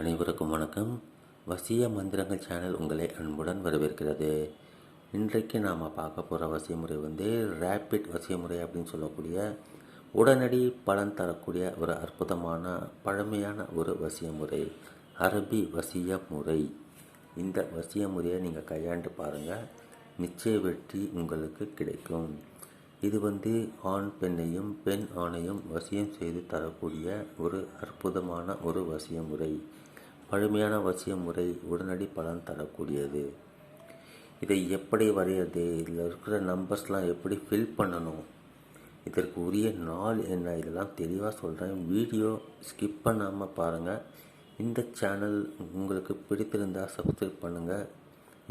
அனைவருக்கும் வணக்கம். வசிய மந்திரங்கள் சேனல் உங்களை அன்புடன் வரவேற்கிறது. இன்றைக்கு நாம் பார்க்க போகிற வசிய முறை வந்து ரேப்பிட் வசிய முறை அப்படின்னு சொல்லக்கூடிய உடனடி பலன் தரக்கூடிய ஒரு அற்புதமான பழமையான ஒரு வசிய முறை அரபி வசிய முறை இந்த வசிய முறையை நீங்கள் கையாண்டு பாருங்கள் நிச்சய வெற்றி உங்களுக்கு கிடைக்கும். இது வந்து ஆண் பெண்ணையும் பெண் ஆணையும் வசியம் செய்து தரக்கூடிய ஒரு அற்புதமான ஒரு வசிய முறை பழமையான வசிய முறை உடனடி பலன் தரக்கூடியது. இதை எப்படி வரைகிறது இதில் இருக்கிற நம்பர்ஸ்லாம் எப்படி ஃபில் பண்ணணும்? இதற்கு உரிய நாள் என்ன? இதெல்லாம் தெளிவாக சொல்கிறேன் வீடியோ ஸ்கிப் பண்ணாமல் பாருங்கள் இந்த சேனல் உங்களுக்கு பிடித்திருந்தால் சப்ஸ்கிரைப் பண்ணுங்கள்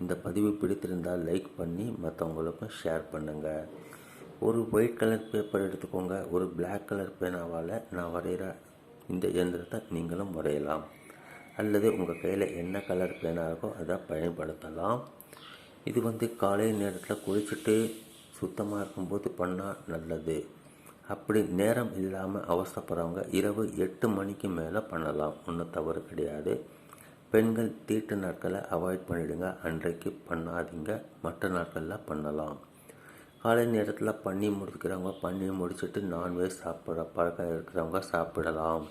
இந்த பதிவு பிடித்திருந்தால் லைக் பண்ணி மற்றவங்களுக்கும் ஷேர் பண்ணுங்கள் ஒரு ஒயிட் கலர் பேப்பர் எடுத்துக்கோங்க. ஒரு பிளாக் கலர் பேனாவால் நான் வரைகிற இந்த இயந்திரத்தை நீங்களும் வரையலாம். அல்லது உங்கள் கையில் என்ன கலர் பேனா இருக்கோ அதை பயன்படுத்தலாம். இது வந்து காலை நேரத்தில் குளிச்சுட்டு சுத்தமாக இருக்கும்போது பண்ணால் நல்லது. அப்படி நேரம் இல்லாமல் அவசரப்படுறவங்க இரவு எட்டு மணிக்கு மேலே பண்ணலாம். ஒன்றும் தவறு கிடையாது. பெண்கள் தீட்டு நாட்களை அவாய்ட் பண்ணிவிடுங்க அன்றைக்கு பண்ணாதீங்க. மற்ற நாட்களில் பண்ணலாம். காலை நேரத்தில் பண்ணி முடிக்கிறவங்க பண்ணி முடிச்சுட்டு நான்வெஜ் சாப்பிட்ற பழக்கம் இருக்கிறவங்க சாப்பிடலாம்.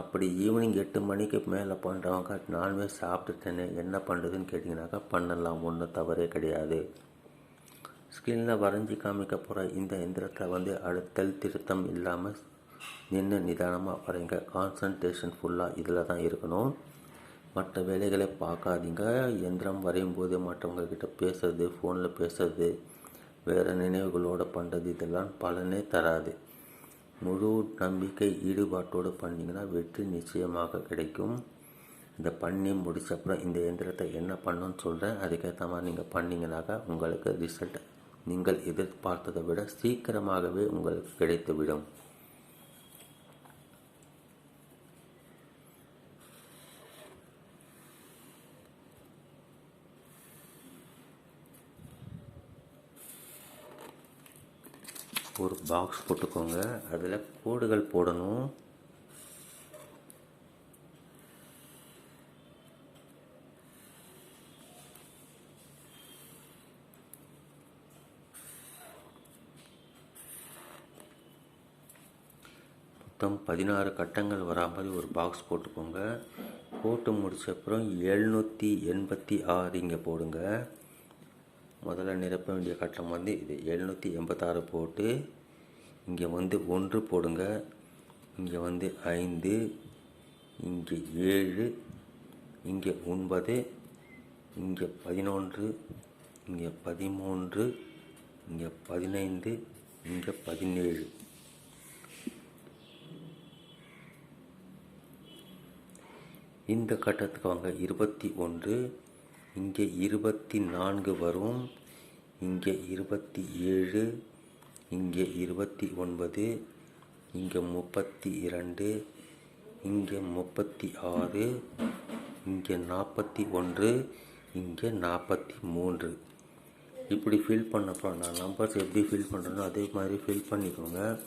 அப்படி ஈவினிங் எட்டு மணிக்கு மேலே பண்ணுறவங்க நான்வெஜ் சாப்பிட்டுட்டேன்னு என்ன பண்ணுறதுன்னு கேட்டிங்கனாக்கா பண்ணலாம். ஒன்றும் தவறே கிடையாது. ஸ்கிரீனில் வரைஞ்சி காமிக்க போகிற இந்த எந்திரத்தில் வந்து அழுத்தல் திருத்தம் இல்லாமல் நின்று நிதானமாக வரைங்க. கான்சன்ட்ரேஷன் ஃபுல்லாக இதில் தான் இருக்கணும். மற்ற வேலைகளை பார்க்காதீங்க. எந்திரம் வரையும் போது மற்றவங்கக்கிட்ட பேசுறது ஃபோனில் பேசுறது வேறு நினைவுகளோடு பண்ணுறது இதெல்லாம் பலனே தராது. முழு நம்பிக்கை ஈடுபாட்டோடு பண்ணிங்கன்னா வெற்றி நிச்சயமாக கிடைக்கும். இந்த பண்ணி முடிச்ச அப்புறம் இந்த எந்திரத்தை என்ன பண்ணணும்னு சொல்கிறேன் அதுக்கேற்ற மாதிரி நீங்கள் பண்ணிங்கனாக்கா உங்களுக்கு ரிசல்ட் நீங்கள் எதிர்பார்த்ததை விட சீக்கிரமாகவே உங்களுக்கு கிடைத்துவிடும். ஒரு பாக்ஸ் போட்டுக்கோங்க. அதில் கோடுகள் போடணும். மொத்தம் பதினாறு கட்டங்கள் வரா மாதிரி ஒரு பாக்ஸ் போட்டுக்கோங்க. போட்டு முடிச்ச அப்புறம் எழுநூற்றி எண்பத்தி ஆறு இங்கே போடுங்க. முதல்ல நிரப்ப வேண்டிய கட்டம் வந்து இது எழுநூற்றி எண்பத்தாறு போட்டு இங்கே வந்து ஒன்று போடுங்க. இங்கே வந்து ஐந்து இங்கே ஏழு இங்கே ஒன்பது இங்கே பதினொன்று இங்கே பதிமூன்று இங்கே பதினைந்து இங்கே பதினேழு. இந்த கட்டத்துக்கு வாங்க இருபத்தி ஒன்று இங்கே இருபத்தி நான்கு வரும். இங்கே இருபத்தி ஏழு. இங்கே இருபத்தி ஒன்பது. இங்கே முப்பத்தி இரண்டு. இங்கே முப்பத்தி ஆறு. இங்கே நாற்பத்தி ஒன்று. இங்கே நாற்பத்தி மூன்று. இப்படி ஃபில் பண்ணப்போ நான் நம்பர்ஸ் எப்படி ஃபில் பண்ணுறேனோ அதே மாதிரி ஃபில் பண்ணிக்கோங்க.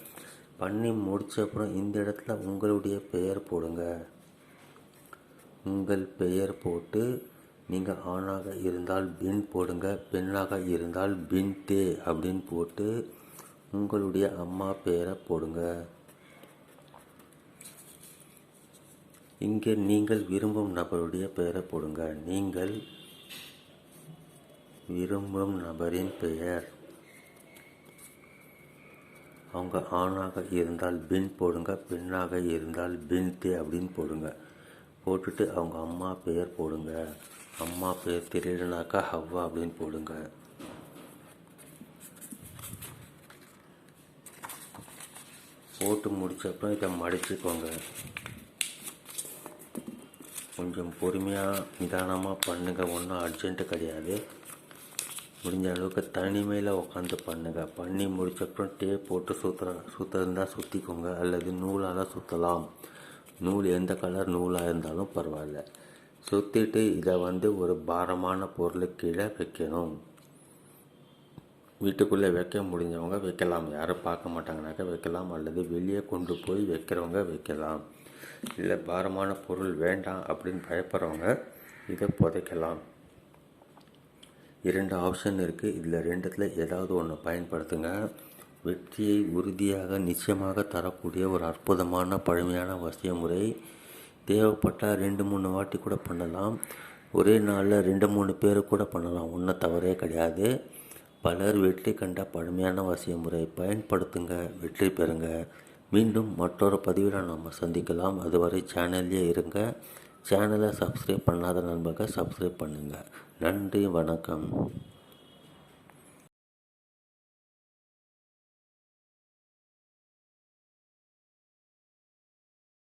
பண்ணி முடித்த அப்புறம் இந்த இடத்துல உங்களுடைய பெயர் போடுங்க. உங்கள் பெயர் போட்டு நீங்கள் ஆணாக இருந்தால் பின் போடுங்க பெண்ணாக இருந்தால் பின் தே அப்படின்னு போட்டு உங்களுடைய அம்மா பெயரை போடுங்க. இங்கே நீங்கள் விரும்பும் நபருடைய பெயரை போடுங்க. நீங்கள் விரும்பும் நபரின் பெயர். அவங்க ஆணாக இருந்தால் பின் போடுங்க பெண்ணாக இருந்தால் பின் தே அப்படின்னு போடுங்க. போட்டுட்டு அவங்க அம்மா பேர் போடுங்க. அம்மா பேர் தெரியலனாக்கா ஹவ்வா அப்படின்னு போடுங்க. போட்டு முடிச்சப்புறம் இதை மடிச்சுக்கோங்க. கொஞ்சம் பொறுமையாக நிதானமாக பண்ணுங்கள் ஒன்றும் அர்ஜென்ட்டு கிடையாது. முடிஞ்ச அளவுக்கு தனிமையில் உட்காந்து பண்ணுங்கள் பண்ணி முடிச்சப்புறம் டேப் போட்டு சுற்றுற சுற்றுறதா சுற்றிக்கோங்க அல்லது நூலால் சுற்றலாம் நூல் எந்த கலர் நூலாக இருந்தாலும் பரவாயில்ல. சுற்றிட்டு இதை வந்து ஒரு பாரமான பொருள் கீழே வைக்கணும். வீட்டுக்குள்ளே வைக்க முடிஞ்சவங்க வைக்கலாம். யாரும் பார்க்க மாட்டாங்கனாக்கா வைக்கலாம். அல்லது வெளியே கொண்டு போய் வைக்கிறவங்க வைக்கலாம். இல்லை பாரமான பொருள் வேண்டாம் அப்படின்னு பயப்படுறவங்க இதை புதைக்கலாம். இரண்டு ஆப்ஷன் இருக்குது இதில் ரெண்டுத்தில் ஏதாவது ஒன்று பயன்படுத்துங்க. வெற்றியை உறுதியாக நிச்சயமாக தரக்கூடிய ஒரு அற்புதமான பழமையான வசிய முறை. தேவைப்பட்டால் ரெண்டு மூணு வாட்டி கூட பண்ணலாம். ஒரே நாளில் ரெண்டு மூணு பேர் கூட பண்ணலாம். ஒன்றும் தவறே கிடையாது. பலர் வெற்றி கண்ட பழமையான வசிய முறை பயன்படுத்துங்க வெற்றி பெறுங்க. மீண்டும் மற்றொரு பதிவில் நாம் சந்திக்கலாம். அதுவரை சேனல்லே இருங்க. சேனலை சப்ஸ்கிரைப் பண்ணாத நண்பர்கள் சப்ஸ்கிரைப் பண்ணுங்கள் நன்றி வணக்கம்.